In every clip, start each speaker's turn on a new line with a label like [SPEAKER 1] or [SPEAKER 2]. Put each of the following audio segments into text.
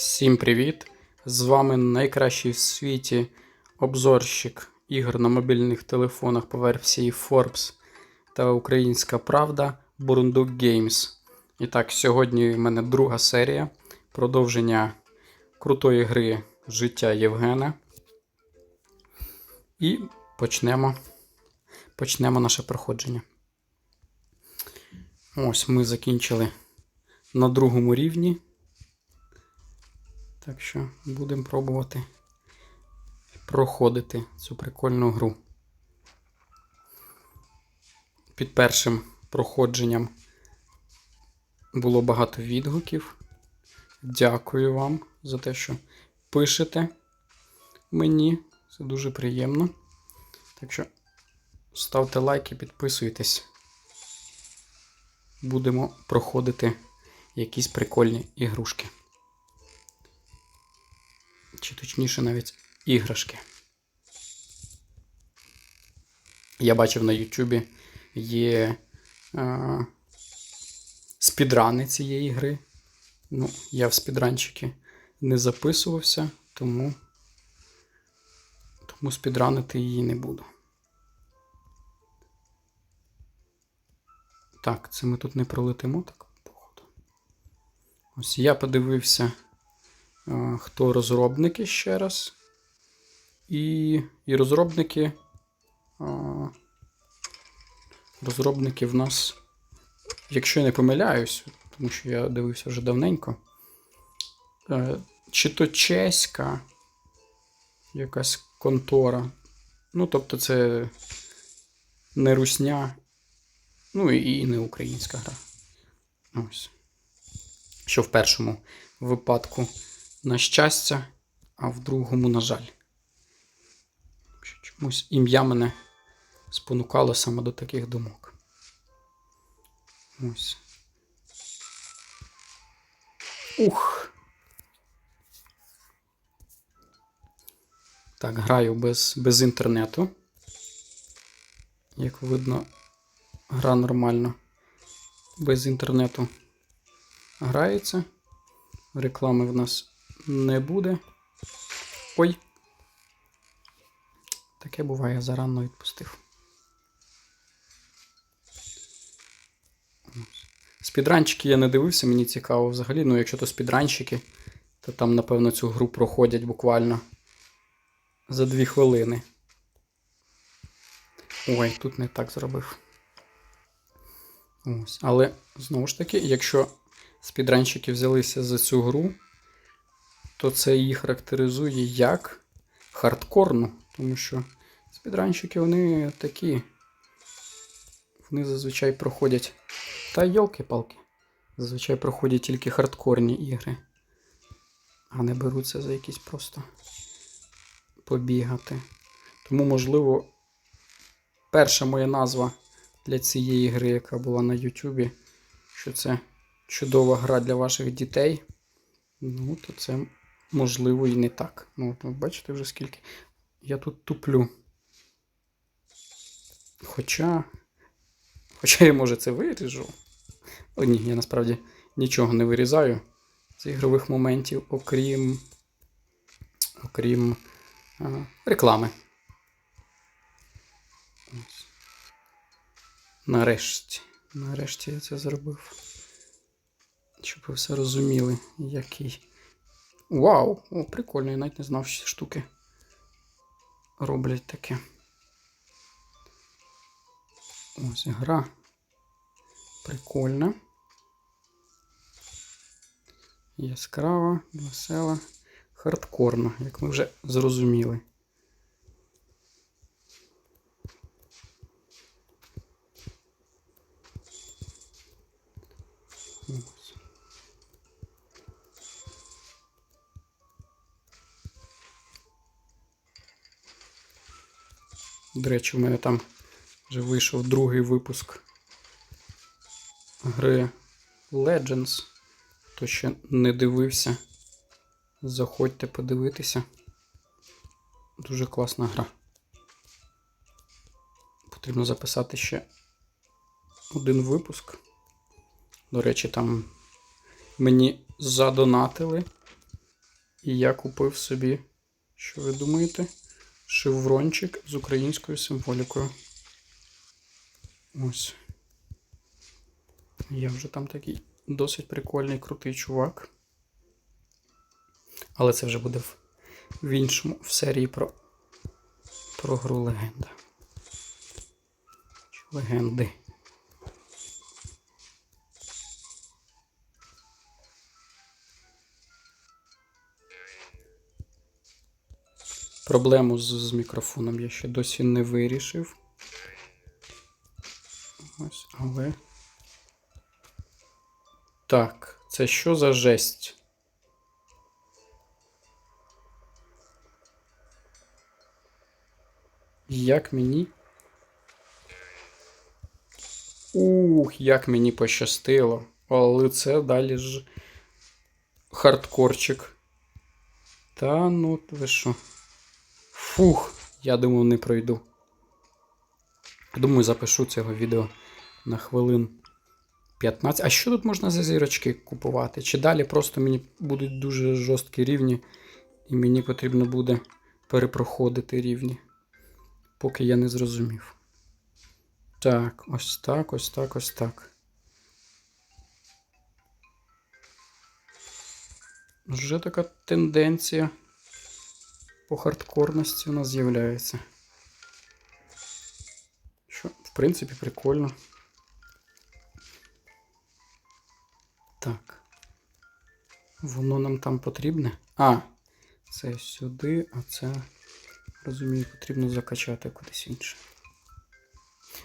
[SPEAKER 1] Всім привіт! З вами найкращий в світі обзорщик ігор на мобільних телефонах по версії Forbes та Українська Правда Бурундук Games. І так, сьогодні в мене друга серія продовження крутої гри Життя Євгена. І почнемо, почнемо наше проходження. Ось ми закінчили на другому рівні. Так що будемо пробувати проходити цю прикольну гру. Під першим проходженням було багато відгуків. Дякую вам за те, що пишете мені. Це дуже приємно. Так що ставте лайки, підписуйтесь. Будемо проходити якісь прикольні ігрушки чи точніше навіть іграшки. Я бачив на Ютубі є е, спідрани цієї гри. Ну, я в спідранчики не записувався, тому, тому спідранити її не буду. Так, це ми тут не пролетимо, так, походу. Ось я подивився хто розробники ще раз. І, і розробники. Розробники в нас, якщо я не помиляюсь, тому що я дивився вже давненько. Е, чи то чеська якась контора. Ну, тобто, це не русня, ну і не українська гра. Ось. Що в першому випадку на щастя, а в другому, на жаль. Чомусь ім'я мене спонукало саме до таких думок. Ось. Ух. Так, граю без, без інтернету. Як видно, гра нормально без інтернету грається. Реклами в нас не буде. Ой. Таке буває, зарано відпустив. Спідранчики я не дивився, мені цікаво взагалі. Ну, якщо то спідранчики, то там, напевно, цю гру проходять буквально за дві хвилини. Ой, тут не так зробив. Ось. Але знову ж таки, якщо спідранчики взялися за цю гру, то це її характеризує як хардкорну, тому що спідранщики вони такі. Вони зазвичай проходять. Та йолки-палки. Зазвичай проходять тільки хардкорні ігри. А не беруться за якісь просто побігати. Тому, можливо, перша моя назва для цієї гри, яка була на Ютубі, що це чудова гра для ваших дітей. Ну, то це можливо і не так. Ну, от, бачите вже скільки. Я тут туплю. Хоча. Хоча я, може, це виріжу. О, ні, я насправді нічого не вирізаю з ігрових моментів, окрім. Окрім а, реклами. Ось. Нарешті. Нарешті я це зробив. Щоб ви все розуміли, який. Вау! О, прикольно, я навіть не знав, що штуки роблять таке. Ось гра. Прикольна. Яскрава, весела, хардкорна, як ми вже зрозуміли. До речі, в мене там вже вийшов другий випуск гри Legends. Хто ще не дивився, заходьте подивитися. Дуже класна гра. Потрібно записати ще один випуск. До речі, там мені задонатили І я купив собі, що ви думаєте? Шеврончик з українською символікою. Ось. Я вже там такий досить прикольний, крутий чувак. Але це вже буде в, в іншому, в серії про, про гру легенда. Легенди. Проблему з, з мікрофоном я ще досі не вирішив. Ось, але. Так, це що за жесть? Як мені. Ух, як мені пощастило. Але це далі ж хардкорчик. Та ну ви що? Фух, я думав, не пройду. Думаю, запишу цього відео на хвилин 15. А що тут можна за зірочки купувати? Чи далі просто мені будуть дуже жорсткі рівні, і мені потрібно буде перепроходити рівні, поки я не зрозумів. Так, ось так, ось так, ось так. Вже така тенденція по хардкорності у нас з'являється. Що, в принципі, прикольно. Так. Воно нам там потрібне. А, це сюди, а це, розумію, потрібно закачати кудись інше.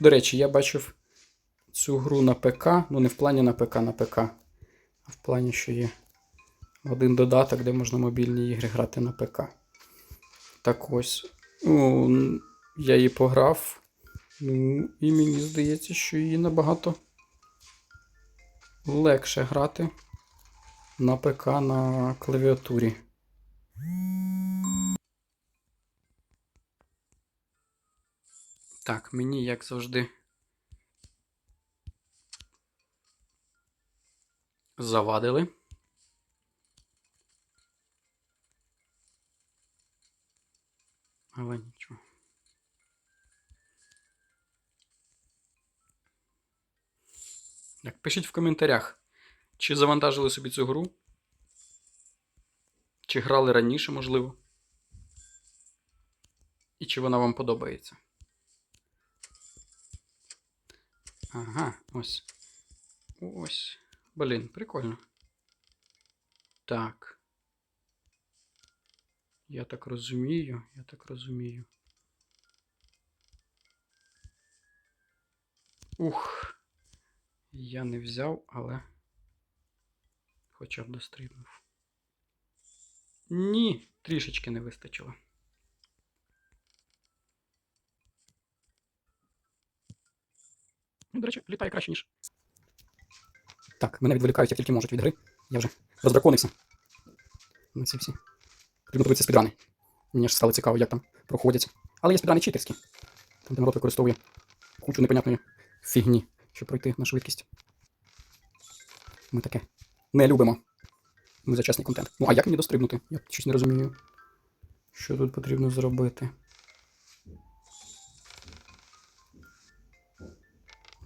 [SPEAKER 1] До речі, я бачив цю гру на ПК, ну не в плані на ПК на ПК, а в плані, що є один додаток, де можна мобільні ігри грати на ПК. Так ось. Ну, я її пограв. Ну, і мені здається, що її набагато легше грати на ПК на клавіатурі. Так, мені, як завжди, завадили. Пишіть в коментарях, чи завантажили собі цю гру, чи грали раніше, можливо. І чи вона вам подобається. Ага, ось. Ось. Блін, прикольно. Так. Я так розумію, я так розумію. Ух. Я не взяв, але хоча б дострибнув. Ні, трішечки не вистачило. До речі, літає краще, ніж. Так, мене відволікають, як тільки можуть від гри. Я вже роздраконився. На ці всі. Потрібно дивитися спідрани. Мені ж стало цікаво, як там проходять. Але є спідрани читерські. Там де народ використовує кучу непонятної фігні, щоб пройти на швидкість. Ми таке не любимо. Ми за чесний контент. Ну, а як мені дострибнути? Я щось не розумію. Що тут потрібно зробити?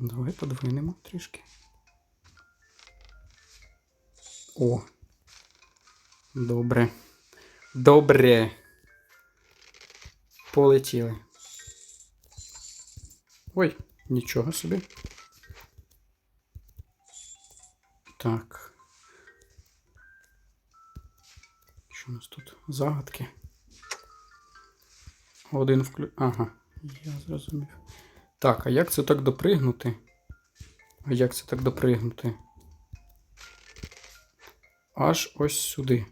[SPEAKER 1] Давай подвинемо трішки. О. Добре. Добре. Полетіли. Ой, нічого собі. Так. Що у нас тут? Загадки. Один вклю... Ага, я зрозумів. Так, а як це так допригнути? А як це так допригнути? Аж ось сюди.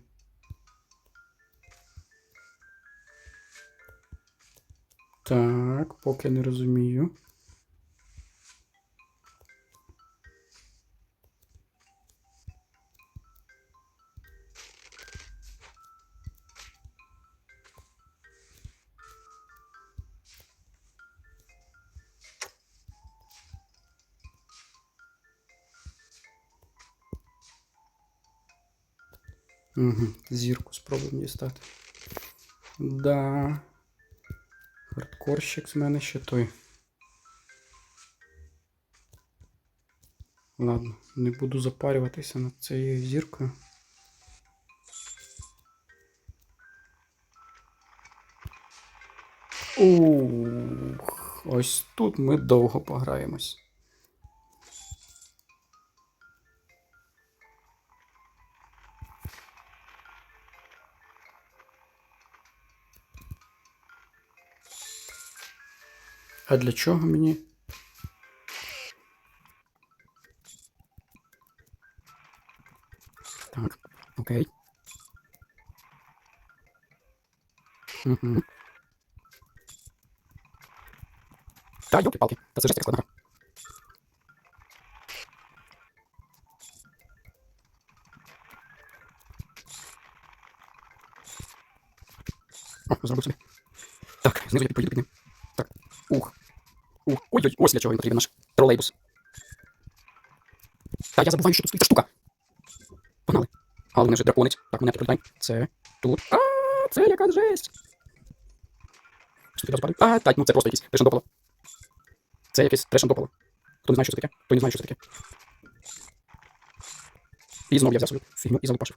[SPEAKER 1] Так, поки не розумію. Угу. Зірку спробуємо дістати. Да. Хардкорщик з мене ще той. Ладно, не буду запарюватися над цією зіркою. Ух, ось тут ми довго пограємось. А для чого мені? Так, окей. Угу. Та, йолки-палки, та це ж така складна. гра. О, зробив собі. Так, знизу я поїду під ним. Ой-ой, ось для чого він потрібен наш тролейбус. Та я забуваю, що тут стоїть ця штука. Погнали. Але вони вже драконить. Так, мене прилітай. Це тут. А, це яка жесть. Що ти розпадає? А, так, ну це просто якийсь трешандополо. Це якесь трешандополо. Хто не знає, що це таке? Той не знає, що це таке. І знову я взяв собі фігню і залупашив.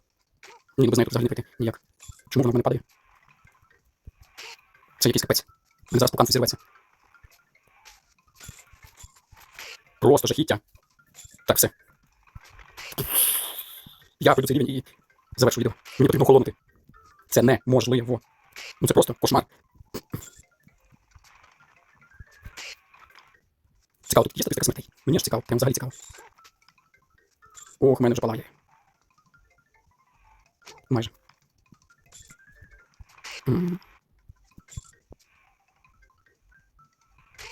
[SPEAKER 1] Ні, без неї тут взагалі не прийти. Ніяк. Чому вона в мене падає? Це якийсь капець. Він зараз пукан зірветься. Просто жахіття. Так, все. Я пройду цей рівень і завершу відео. Мені потрібно холонути. Це неможливо. Ну це просто кошмар. Цікаво, тут є статистика смертей. Мені ж цікаво, прям взагалі цікаво. Ох, в мене вже палає. Майже.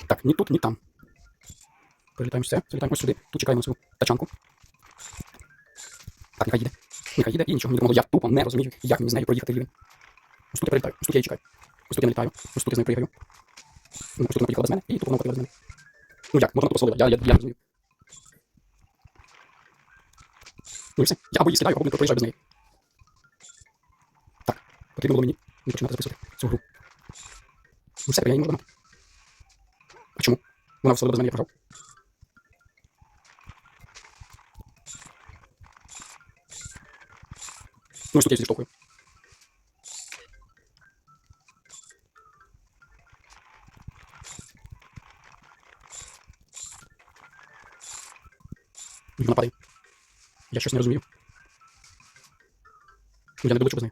[SPEAKER 1] Так, ні тут, ні там. Прилітаємо все, залітаємо ось сюди. Тут чекаємо свою тачанку. Так, нехай їде. Нехай їде і нічого не допомогло. Я тупо не розумію, як мені з нею проїхати рівень. Ось тут я прилітаю, ось тут я її чекаю. Ось тут я налітаю, ось тут я з нею приїхаю. Ну, ось тут вона поїхала без мене, і тут вона поїхала без мене. Ну як, можна тут посолити, я, я, я не розумію. Ну і все. Я або її скидаю, або не проїжджаю без неї. Так, потрібно було мені не починати записувати цю гру. Ну все, я її можу догнати. А чому? Вона все без мене я програв. Ну, тут я зіштовхую. І Вона. Я щось не розумію. Я не без неї.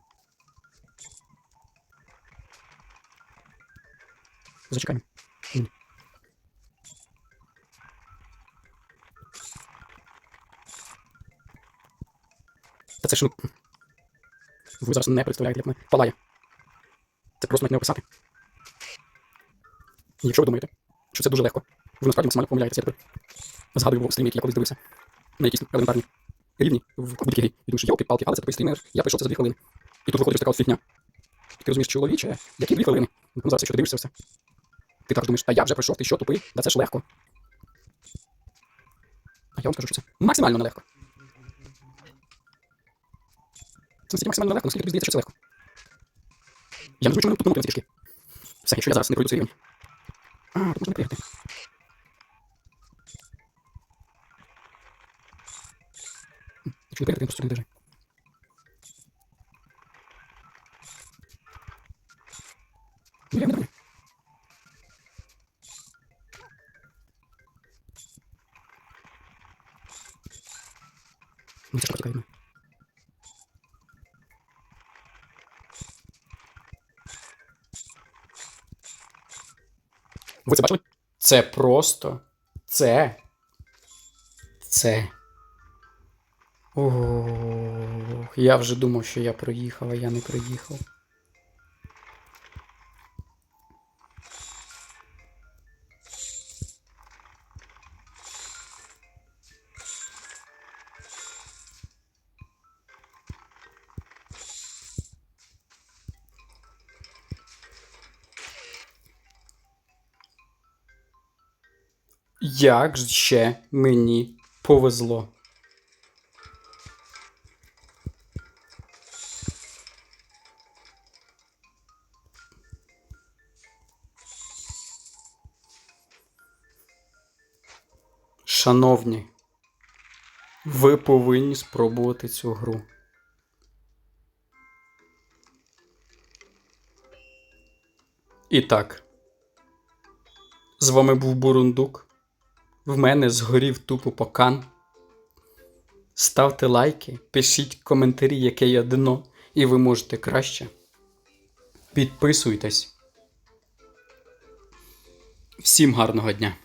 [SPEAKER 1] Зачекаємо. Та це ну, Ви зараз не представляєте, як мене палає. Це просто не описати. І якщо ви думаєте, що це дуже легко, ви насправді максимально помиляєтеся. Тепер згадую стрімі, який я колись дивився на якісь елементарні рівні в будь-якій грі. І думаєш, йолки-палки, але це такий стрімер, я прийшов це за дві хвилини. І тут виходить така от фігня. І ти розумієш, чоловіче, які дві хвилини? Ну зараз, якщо ти дивишся все. Ти також думаєш, та я вже пройшов, ти що, тупий? Да це ж легко. А я вам скажу, що це максимально нелегко. Це настільки максимально легко, наскільки тобі здається, що це легко. Я не знаю, чому мене тут намутили ці кишки. Все, якщо я зараз не пройду цей рівень. А, тут можна приїхати. Якщо не приїхати, я просто не держи. Ну, я не знаю. Ну, це ж потікає. Ви це бачили? Це просто. Це. Це. Ох, я вже думав, що я проїхав, а я не проїхав. Як ще мені повезло. Шановні, ви повинні спробувати цю гру. І так, з вами був Бурундук. В мене згорів тупо покан. Ставте лайки, пишіть коментарі, яке я дно, і ви можете краще. Підписуйтесь. Всім гарного дня!